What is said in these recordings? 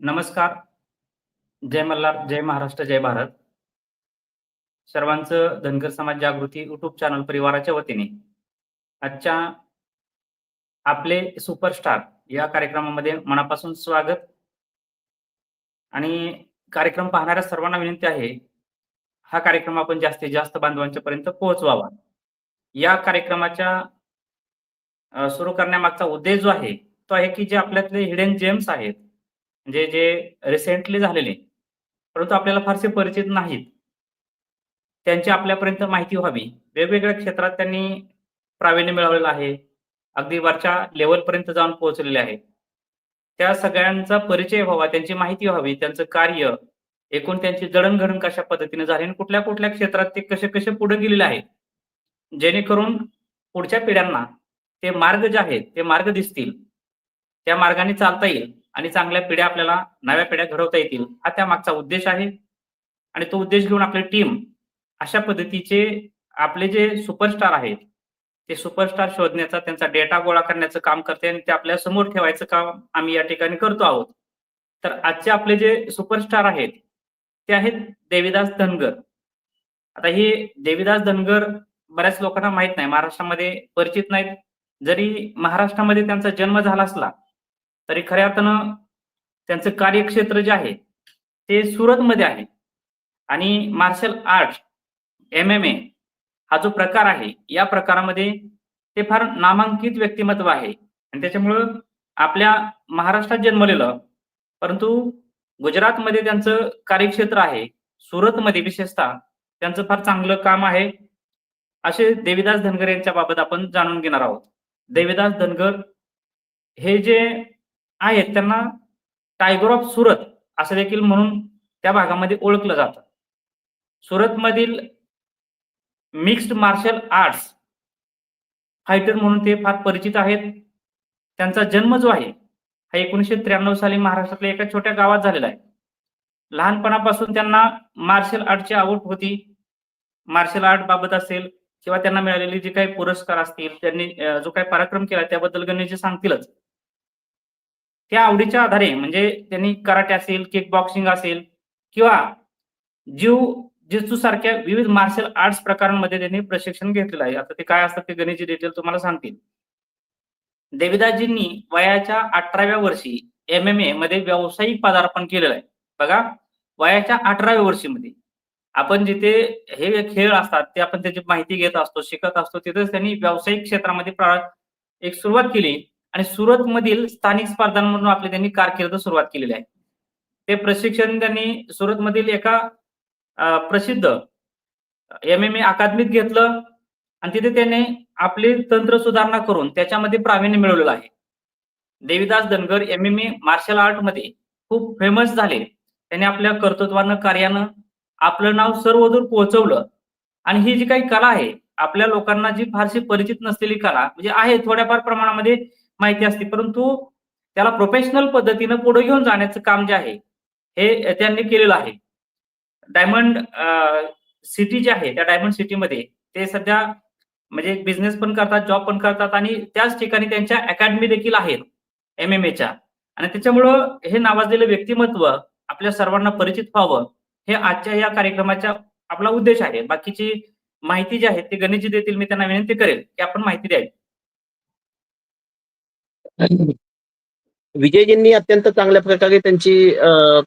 नमस्कार. जय मल्हार, जय महाराष्ट्र, जय भारत. सर्वांचं धनगर समाज जागृती यूट्यूब चॅनल परिवाराच्या वतीने आजच्या आपले सुपरस्टार या कार्यक्रमामध्ये मनापासून स्वागत आणि कार्यक्रम पाहणाऱ्या सर्वांना विनंती आहे, हा कार्यक्रम आपण जास्तीत जास्त बांधवांच्या पर्यंत पोहोचवावा. या कार्यक्रमाच्या सुरू करण्यामागचा उद्देश जो आहे, तो आहे की जे आपल्यातले हिडन जेम्स आहेत, म्हणजे जे रिसेंटली झालेले, परंतु आपल्याला फारसे परिचित नाहीत. त्यांची आपल्यापर्यंत माहिती व्हावी. वेगवेगळ्या क्षेत्रात त्यांनी प्रावीण्य मिळवलेलं आहे. अगदी वरच्या लेवलपर्यंत जाऊन पोहोचलेले आहे त्या सगळ्यांचा परिचय व्हावा, त्यांची माहिती व्हावी, त्यांचं कार्य, एकूण त्यांची जडणघडण कशा पद्धतीने झाली आणि कुठल्या-कुठल्या क्षेत्रात ते कसे-कसे पुढे गेलेले आहेत. जेणेकरून पुढच्या पिढ्यांना ते मार्ग जे आहेत, ते मार्ग दिसतील. त्या मार्गाने चालता येईल आणि चांगल्या पिढ्या आपल्याला नव्या पिढ्या घडवता येतील, हा त्यामागचा उद्देश आहे. आणि तो उद्देश घेऊन आपली टीम अशा पद्धतीचे आपले जे सुपरस्टार आहेत, ते सुपरस्टार शोधण्याचा, त्यांचा डेटा गोळा करण्याचं काम करते आणि ते आपल्यासमोर ठेवायचं काम आम्ही या ठिकाणी करतो आहोत. तर आजचे आपले जे सुपरस्टार आहेत, ते आहेत देविदास धनगर. आता हे देविदास धनगर बऱ्याच लोकांना माहीत नाही, महाराष्ट्रामध्ये परिचित नाहीत. जरी महाराष्ट्रामध्ये त्यांचा जन्म झाला असला, तरी खऱ्या अर्थानं त्यांचं कार्यक्षेत्र जे आहे, ते सुरतमध्ये आहे. आणि मार्शल आर्ट, एम-एम-ए हा जो प्रकार आहे, या प्रकारामध्ये ते फार नामांकित व्यक्तिमत्व आहे. आणि त्याच्यामुळं आपल्या महाराष्ट्रात जन्मलेलं, परंतु गुजरातमध्ये त्यांचं कार्यक्षेत्र आहे. सुरतमध्ये विशेषतः त्यांचं फार चांगलं काम आहे. असे देविदास धनगर यांच्या बाबत आपण जाणून घेणार आहोत. देविदास धनगर हे जे आहेत, त्यांना टायगर ऑफ सुरत असं देखील म्हणून त्या भागामध्ये ओळखलं जातं. सुरतमधील मिक्स्ड मार्शल आर्ट्स फायटर म्हणून ते फार परिचित आहेत. त्यांचा जन्म जो आहे, हा 1993 साली महाराष्ट्रातल्या एका छोट्या गावात झालेला आहे. लहानपणापासून त्यांना मार्शल आर्टची आवड होती. मार्शल आर्ट बाबत असेल किंवा त्यांना मिळालेले जे काही पुरस्कार असतील, त्यांनी जो काही पराक्रम केला त्याबद्दल गणेश सांगतीलच. त्या आवडीच्या आधारे म्हणजे त्यांनी कराटे असेल, किक बॉक्सिंग असेल किंवा जीव जिजू सारख्या विविध मार्शल आर्ट्स प्रकारांमध्ये त्यांनी प्रशिक्षण घेतलेलं आहे. आता ते काय असतं ते गणेशजी डिटेल तुम्हाला सांगतील. देविदासजींनी वयाच्या 18व्या वर्षी एम-एम-ए मध्ये व्यावसायिक पदार्पण केलेलं आहे. बघा, वयाच्या 18व्या वर्षीमध्ये. आपण जिथे हे खेळ असतात, ते आपण त्याची माहिती घेत असतो, शिकत असतो, तिथेच त्यांनी व्यावसायिक क्षेत्रामध्ये प्रा एक सुरुवात केली आणि सुरतमधील स्थानिक स्पर्धांमधून आपली त्यांनी कारकीर्द सुरुवात केलेली आहे. ते प्रशिक्षण त्यांनी सुरतमधील एका प्रसिद्ध एम-एम-ए अकादमीत घेतलं आणि तिथे त्याने आपली तंत्र सुधारणा करून त्याच्यामध्ये प्रावीण्य मिळवलेलं आहे. देवीदास धनगर एम-एम-ए मार्शल आर्टमध्ये खूप फेमस झाले. त्यांनी आपल्या कर्तृत्वानं, कार्यानं आपलं नाव सर्वदूर पोहोचवलं आणि ही जी काही कला आहे, आपल्या लोकांना जी फारशी परिचित नसलेली कला म्हणजे आहे थोड्याफार प्रमाणामध्ये माहिती असते, परंतु त्याला प्रोफेशनल पद्धतीनं पुढे घेऊन जाण्याचं काम जे आहे, हे त्यांनी केलेलं आहे. डायमंड सिटी जे आहे, त्या डायमंड सिटीमध्ये ते सध्या म्हणजे बिझनेस पण करतात, जॉब पण करतात आणि त्याच ठिकाणी त्यांच्या अकॅडमी देखील आहेत एम-एम-एच्या आणि त्याच्यामुळं हे नावाजलेलं व्यक्तिमत्व आपल्या सर्वांना परिचित व्हावं, हे आजच्या या कार्यक्रमाचा आपला उद्देश आहे. बाकीची माहिती जी आहे, ती गणेशजी देतील. मी त्यांना विनंती करेल, की आपण माहिती द्यावी. विजयजींनी अत्यंत चांगल्या प्रकारे त्यांची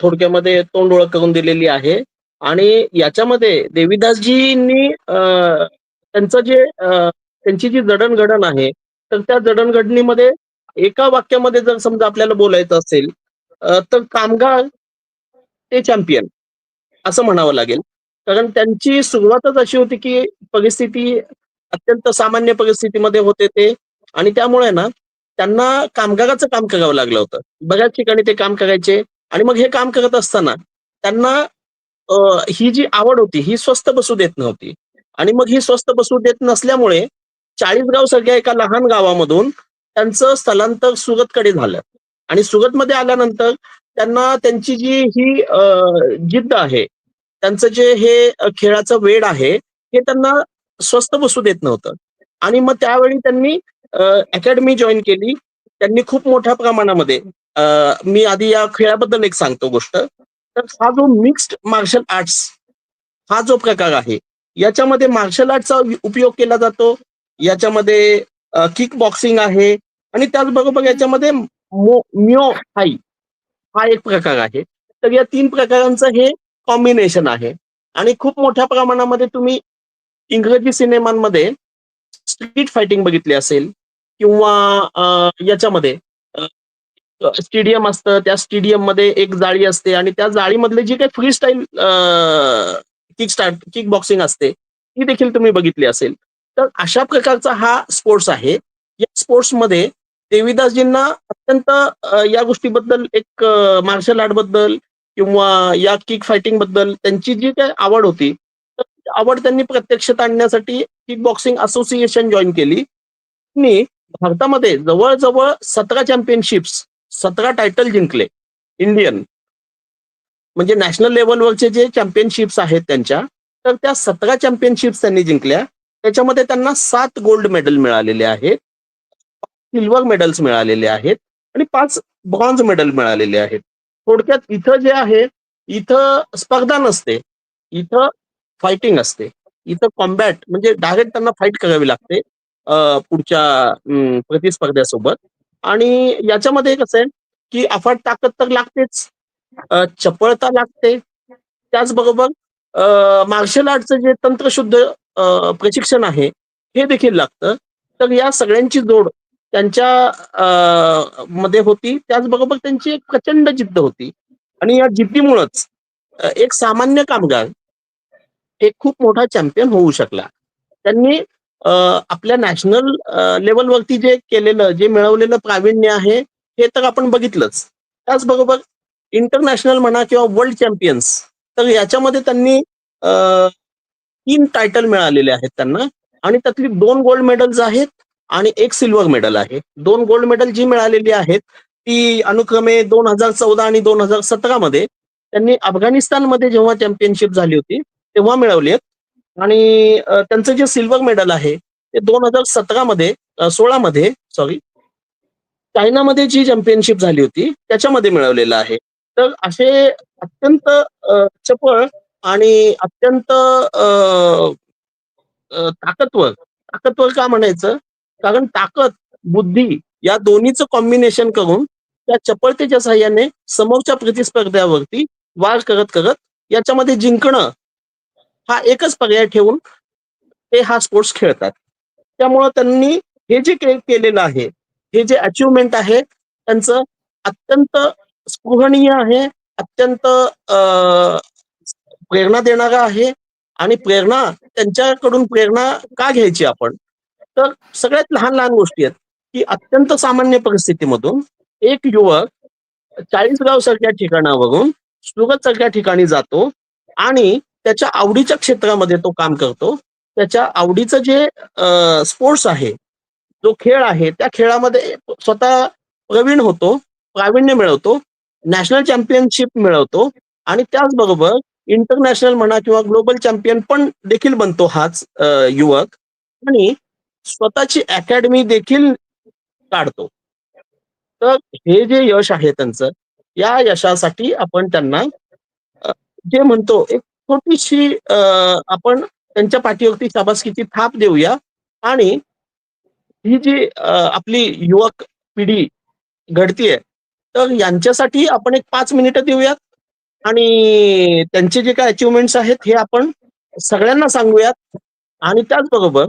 थोडक्यामध्ये तोंड ओळख करून दिलेली आहे आणि याच्यामध्ये देविदासजींनी त्यांचं जे त्यांची जी जडणघडण आहे, तर त्या जडणघडणीमध्ये एका वाक्यामध्ये जर समजा आपल्याला बोलायचं असेल तर कामगार ते चॅम्पियन असं म्हणावं लागेल. कारण त्यांची सुरुवातच अशी होती, की परिस्थिती अत्यंत सामान्य परिस्थितीमध्ये होते ते आणि त्यामुळे ना त्यांना कामगाराचं काम करावं लागलं होतं. बऱ्याच ठिकाणी ते काम करायचे आणि मग हे काम करत असताना त्यांना ही जी आवड होती, ही स्वस्थ बसू देत नव्हती. आणि मग ही स्वस्त बसू देत नसल्यामुळे चाळीसगाव सारख्या एका लहान गावामधून त्यांचं स्थलांतर सुरतकडे झालं. आणि सुरतमध्ये आल्यानंतर त्यांना त्यांची जी ही अ, जिद्द आहे, त्यांचं जे हे खेळाचं वेड आहे, हे त्यांना स्वस्त बसू देत नव्हतं. आणि मग त्यावेळी त्यांनी अकॅडमी जॉईन केली. त्यांनी खूप मोठ्या प्रमाणामध्ये मी आधी या खेळाबद्दल एक सांगतो गोष्ट. तर हा जो मिक्स्ड मार्शल आर्ट्स हा जो प्रकार आहे याच्यामध्ये मार्शल आर्टचा उपयोग केला जातो. याच्यामध्ये किक बॉक्सिंग आहे आणि त्याचबरोबर याच्यामध्ये म्यो हाई हा एक प्रकार आहे. तर या तीन प्रकारांचं हे कॉम्बिनेशन आहे. आणि खूप मोठ्या प्रमाणामध्ये तुम्ही इंग्रजी सिनेमांमध्ये स्ट्रीट फायटिंग बघितली असेल किंवा याच्यामध्ये स्टेडियम असतं त्या स्टेडियममध्ये एक जाळी असते आणि त्या जाळीमधले जी काही free style kick start kick boxing असते ती देखील तुम्ही बघितली असेल. तर अशा प्रकारचा हा स्पोर्ट्स आहे. या स्पोर्ट्समध्ये देवीदासजींना अत्यंत या गोष्टीबद्दल एक मार्शल आर्टबद्दल किंवा या किक फायटिंगबद्दल त्यांची जी काही आवड होती आवड त्यांनी प्रत्यक्षात आणण्यासाठी किक बॉक्सिंग असोसिएशन जॉईन केली. त्यांनी भारतामध्ये जवळजवळ सतरा चॅम्पियनशिप्स सतरा टायटल जिंकले. इंडियन म्हणजे नॅशनल लेवलवरचे जे चॅम्पियनशिप्स आहेत त्यांच्या तर त्या सतरा चॅम्पियनशिप्स त्यांनी जिंकल्या. त्याच्यामध्ये त्यांना सात गोल्ड मेडल मिळालेले आहेत सिल्वर मेडल्स मिळालेले आहेत आणि पाच ब्रॉन्झ मेडल मिळालेले आहेत. थोडक्यात इथं जे आहे इथं स्पर्धा नसते. इथं फायटिंग असते. इथं कॉम्बॅट म्हणजे डायरेक्ट त्यांना फाईट करावी लागते पुढच्या प्रतिस्पर्ध्यासोबत. आणि याच्यामध्ये कसं आहे की अफाट ताकद तर लागतेच चपळता लागते. त्याचबरोबर मार्शल आर्टचं जे तंत्रशुद्ध प्रशिक्षण आहे हे देखील लागतं. तर या सगळ्यांची जोड त्यांच्या मध्ये होती. त्याचबरोबर त्यांची एक प्रचंड जिद्द होती. आणि या जिद्दीमुळंच एक सामान्य कामगार एक खूप मोठा चॅम्पियन होऊ शकला. त्यांनी आपल्या नॅशनल लेवलवरती जे केलेलं जे मिळवलेलं प्रावीण्य आहे हे तर आपण बघितलंच. त्याचबरोबर इंटरनॅशनल म्हणा किंवा वर्ल्ड चॅम्पियन्स तर याच्यामध्ये त्यांनी तीन टायटल मिळालेले आहेत त्यांना. आणि त्यातली दोन गोल्ड मेडल्स आहेत आणि एक सिल्वर मेडल आहे. दोन गोल्ड मेडल जी मिळालेली आहेत ती अनुक्रमे दोन हजार चौदा आणि दोन हजार सतरा मध्ये त्यांनी अफगाणिस्तानमध्ये जेव्हा चॅम्पियनशिप झाली होती तेव्हा मिळवली आहेत. आणि त्यांचं जे सिल्वर मेडल आहे ते दोन हजार सतरा मध्ये सोळा मध्ये सॉरी चायनामध्ये जी चॅम्पियनशिप झाली होती त्याच्यामध्ये मिळवलेलं आहे. तर असे अत्यंत चपळ आणि अत्यंत ताकदवर ताकदवर का म्हणायचं? कारण ताकद बुद्धी या दोन्हीचं कॉम्बिनेशन करून त्या चपळतेच्या साह्याने समोरच्या प्रतिस्पर्ध्यावरती वार करत करत याच्यामध्ये जिंकणं हा एकच पर्याय ठेवून ते हा स्पोर्ट्स खेळतात. त्यामुळं त्यांनी हे जे के- केलेलं आहे हे जे अचिव्हमेंट आहे त्यांचं अत्यंत स्पृहणीय आहे अत्यंत प्रेरणा देणारा आहे आणि प्रेरणा त्यांच्याकडून प्रेरणा का घ्यायची आपण? तर सगळ्यात लहान लहान गोष्टी आहेत की अत्यंत सामान्य परिस्थितीमधून एक युवक चाळीसगाव सारख्या ठिकाणावरून सुरत सारख्या ठिकाणी जातो आणि त्याच्या आवडीच्या क्षेत्रामध्ये तो काम करतो. त्याच्या आवडीचं जे स्पोर्ट्स आहे जो खेळ आहे त्या खेळामध्ये स्वतः प्रवीण होतो प्रावीण्य मिळवतो नॅशनल चॅम्पियनशिप मिळवतो आणि त्याचबरोबर इंटरनॅशनल म्हणा किंवा ग्लोबल चॅम्पियन पण देखील बनतो हाच युवक आणि स्वतःची अकॅडमी देखील काढतो. तर हे जे यश आहे त्यांचं या यशासाठी आपण त्यांना जे म्हणतो एक छोटीशी आपण त्यांच्या पाठीवरती शाबासकीची थाप देऊया. आणि ही जी आपली युवक पिढी घडतीये तर यांच्यासाठी आपण एक पाच मिनिटं देऊयात. आणि त्यांचे जे काय अचिव्हमेंट्स आहेत हे आपण सगळ्यांना सांगूयात. आणि त्याचबरोबर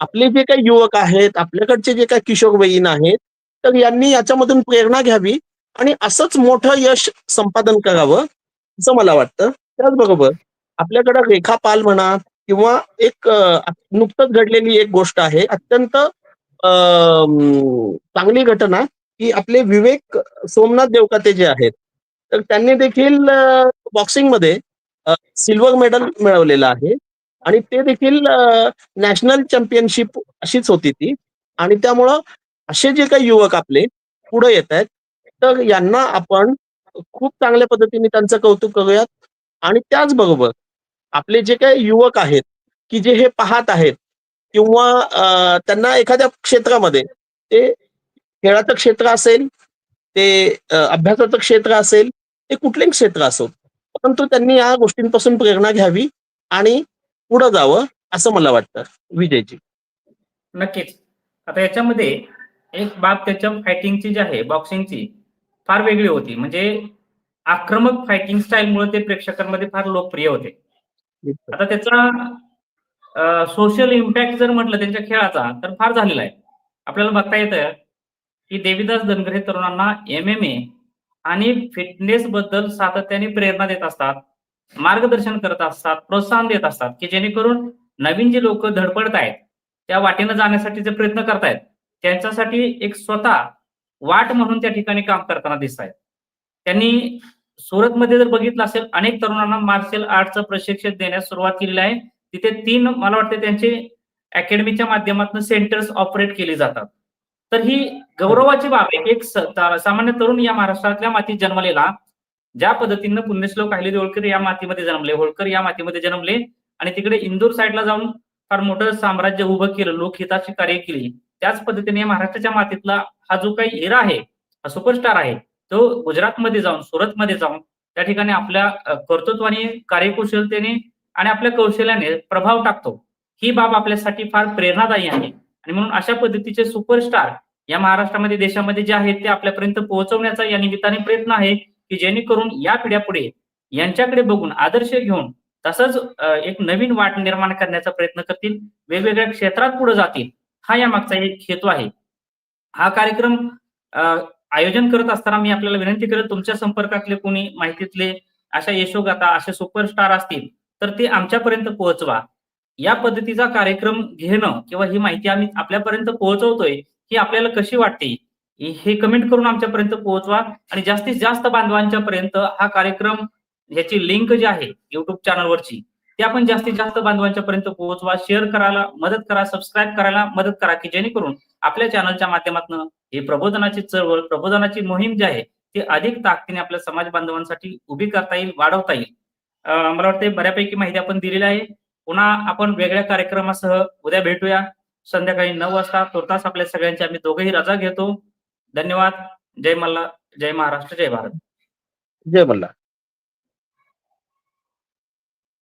आपले जे काही युवक आहेत आपल्याकडचे जे काही किशोरवयीन आहेत तर यांनी याच्यामधून प्रेरणा घ्यावी आणि असंच मोठं यश संपादन करावं असं मला वाटतं. त्याचबरोबर आपल्याकडं रेखा पाल म्हणा किंवा एक नुकतंच घडलेली एक गोष्ट आहे. अत्यंत चांगली घटना की आपले विवेक सोमनाथ देवकाते जे आहेत तर त्यांनी देखील बॉक्सिंगमध्ये सिल्वर मेडल मिळवलेलं आहे. आणि ते देखील नॅशनल चॅम्पियनशिप अशीच होती ती. आणि त्यामुळं असे जे काही युवक आपले पुढे येत आहेत तर यांना आपण खूप चांगल्या पद्धतीने त्यांचं कौतुक करूयात. आणि त्याचबरोबर आपले जे काही युवक आहेत की जे हे पाहत आहेत किंवा त्यांना एखाद्या क्षेत्रामध्ये ते खेळाचं क्षेत्र असेल ते अभ्यासाचं क्षेत्र असेल ते कुठलेही क्षेत्र असो परंतु त्यांनी या गोष्टींपासून प्रेरणा घ्यावी आणि पुढं जावं असं मला वाटतं. विजयजी. नक्कीच. आता याच्यामध्ये एक बाब त्याच्या फायटिंगची जी आहे बॉक्सिंगची फार वेगळी होती. म्हणजे आक्रमक फायटिंग स्टाईलमुळे ते प्रेक्षकांमध्ये फार लोकप्रिय होते. आता त्याचा सोशल इम्पॅक्ट जर म्हटलं त्यांच्या खेळाचा तर फार झालेला आहे. आपल्याला बघता येतं की देवीदास धनगर हे तरुणांना एम एम ए आणि फिटनेस बद्दल सातत्याने प्रेरणा देत असतात मार्गदर्शन करत असतात प्रोत्साहन देत असतात की जेणेकरून नवीन जे लोक धडपडत आहेत त्या वाटेनं जाण्यासाठी जे प्रयत्न करतायत त्यांच्यासाठी एक स्वतः वाट म्हणून त्या ठिकाणी काम करताना दिसत आहेत त्यांनी सुरतमध्ये जर बघितलं असेल अनेक तरुणांना मार्शल आर्टचं प्रशिक्षण देण्यास सुरुवात केलेली आहे. तिथे तीन मला वाटते त्यांचे अकॅडमीच्या माध्यमातून सेंटर्स ऑपरेट केले जातात. तर ही गौरवाची बाब आहे. एक सामान्य तरुण या महाराष्ट्रातल्या मातीत जन्मलेला ज्या पद्धतीनं पुण्यश्लोक अहिली होळकर या मातीमध्ये जन्मले होळकर या मातीमध्ये जन्मले आणि तिकडे इंदूर साईडला जाऊन फार मोठं साम्राज्य उभं केलं लोकहिताची कार्य केली. त्याच पद्धतीने महाराष्ट्राच्या मातीतला हा जो काही हिरा आहे हा सुपरस्टार आहे तो गुजरातमध्ये जाऊन सुरतमध्ये जाऊन त्या ठिकाणी आपल्या कर्तृत्वाने कार्यकुशलतेने आणि आपल्या कौशल्याने प्रभाव टाकतो. ही बाब आपल्यासाठी फार प्रेरणादायी आहे. आणि म्हणून अशा पद्धतीचे सुपरस्टार या महाराष्ट्रामध्ये देशामध्ये जे आहेत ते आपल्यापर्यंत पोहोचवण्याचा या निमित्ताने प्रयत्न आहे की जेणेकरून या पिढ्या पुढे यांच्याकडे बघून आदर्श घेऊन तसंच एक नवीन वाट निर्माण करण्याचा प्रयत्न करतील वेगवेगळ्या क्षेत्रात पुढे जातील हा या मागचा एक हेतू आहे. हा कार्यक्रम अ, आयोजन करत असताना मी आपल्याला विनंती करत तुमच्या संपर्कातले कोणी माहितीतले अशा यशोगाथा असे सुपरस्टार असतील तर ते आमच्यापर्यंत पोहोचवा. या पद्धतीचा कार्यक्रम घेणं किंवा ही माहिती आम्ही आपल्यापर्यंत पोहोचवतोय ही आपल्याला कशी वाटते हे कमेंट करून आमच्यापर्यंत पोहोचवा. आणि जास्तीत जास्त बांधवांच्या पर्यंत हा कार्यक्रम ह्याची लिंक जी आहे युट्यूब चॅनलवरची ते आपण जास्तीत जास्त बांधवांच्या पर्यंत पोहोचवा. शेअर करायला मदत करा सबस्क्राईब करायला मदत करा की जेणेकरून आपल्या चॅनलच्या माध्यमातून ही प्रबोधनाची चळवळ प्रबोधनाची मोहीम जी आहे ती अधिक ताकदीने आपल्या समाज बांधवांसाठी उभी करता येईल वाढवता येईल. मला वाटते बऱ्यापैकी माहिती आपण दिलेली आहे. पुन्हा आपण वेगळ्या कार्यक्रमासह उद्या भेटूया. संध्याकाळी नऊ वाजता तुर्तास आपल्या सगळ्यांची आम्ही दोघेही रजा घेतो. धन्यवाद. जय मल्ला जय महाराष्ट्र जय भारत. जय मल्ला.